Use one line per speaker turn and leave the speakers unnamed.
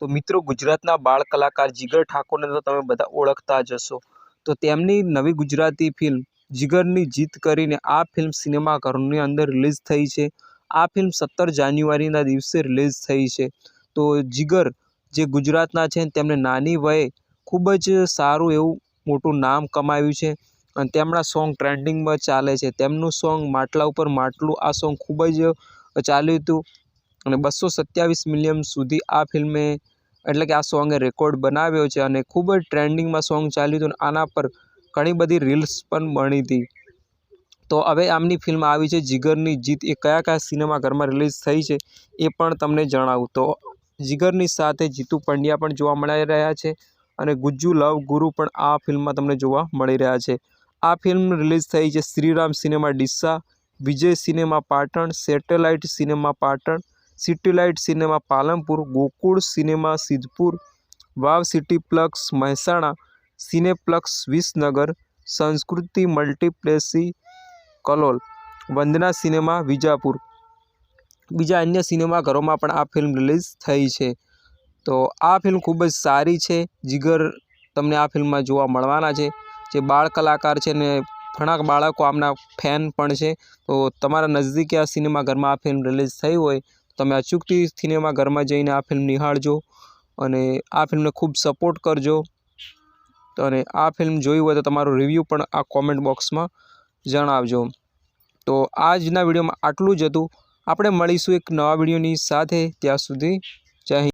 તો મિત્રો ગુજરાતના બાળ કલાકાર જીગર ઠાકોરને તો તમે બધા ઓળખતા જ હશો. તો તેમની નવી ગુજરાતી ફિલ્મ જીગરની જીત કરીને આ ફિલ્મ સિનેમાઘરોની અંદર રિલીઝ થઈ છે. આ ફિલ્મ સત્તર જાન્યુઆરીના દિવસે રિલીઝ થઈ છે. તો જીગર જે ગુજરાતના છે તેમને નાની વયે ખૂબ જ સારું એવું મોટું નામ કમાવ્યું છે અને તેમના સોંગ ટ્રેન્ડિંગમાં ચાલે છે. તેમનું સોંગ માટલા ઉપર માટલું આ સોંગ ખૂબ જ ચાલ્યું હતું. અને બસો સત્યાવીસ મિલિયન સુધી આ ફિલ્મે, એટલે કે આ સોંગે રેકોર્ડ બનાવ્યો છે અને ખૂબ જ ટ્રેન્ડિંગમાં સોંગ ચાલ્યું હતું આના પર ઘણી બધી રીલ્સ પણ બની હતી. તો હવે આમની ફિલ્મ આવી છે, જીગરની જીત એ કયા કયા સિનેમાઘરમાં રિલીઝ થઈ છે એ પણ તમને જણાવું. તો જીગરની સાથે જીતુ પંડ્યા પણ જોવા મળી રહ્યા છે અને ગુજ્જુ લવ ગુરુ પણ આ ફિલ્મમાં તમને જોવા મળી રહ્યા છે. આ ફિલ્મ રિલીઝ થઈ છે Shriram cinema Deesa, Vijay cinema Patan, satellite cinema Patan city light cinema Palanpur, Gokul cinema Siddhpur, wave city plex Mehsana, cineplex Visnagar, Sanskruti મલ્ટીપ્લેસી Kalol, Vandana cinema Vijapur. બીજા અન્ય સિનેમાઘરોમાં પણ આ ફિલ્મ રિલીઝ થઈ છે. તો આ ફિલ્મ ખૂબ જ સારી છે. જીગર તમને આ ફિલ્મમાં જોવા મળવાના છે. જે બાળ કલાકાર છે ને ઘણા બાળકો આમના ફેન પણ છે. તો તમારા નજદીકી આ સિનેમાઘરમાં આ ફિલ્મ રિલીઝ થઈ હોય તમે અચૂકથી સિનેમાઘરમાં જઈને આ ફિલ્મ નિહાળજો અને આ ફિલ્મને ખૂબ સપોર્ટ કરજો. અને આ ફિલ્મ જોઈ હોય તો તમારો રિવ્યૂ પણ આ કોમેન્ટ બોક્સમાં જણાવજો. તો આજના વિડીયોમાં આટલું જ હતું. આપણે મળીશું એક નવા વિડીયોની સાથે. ત્યાં સુધી જય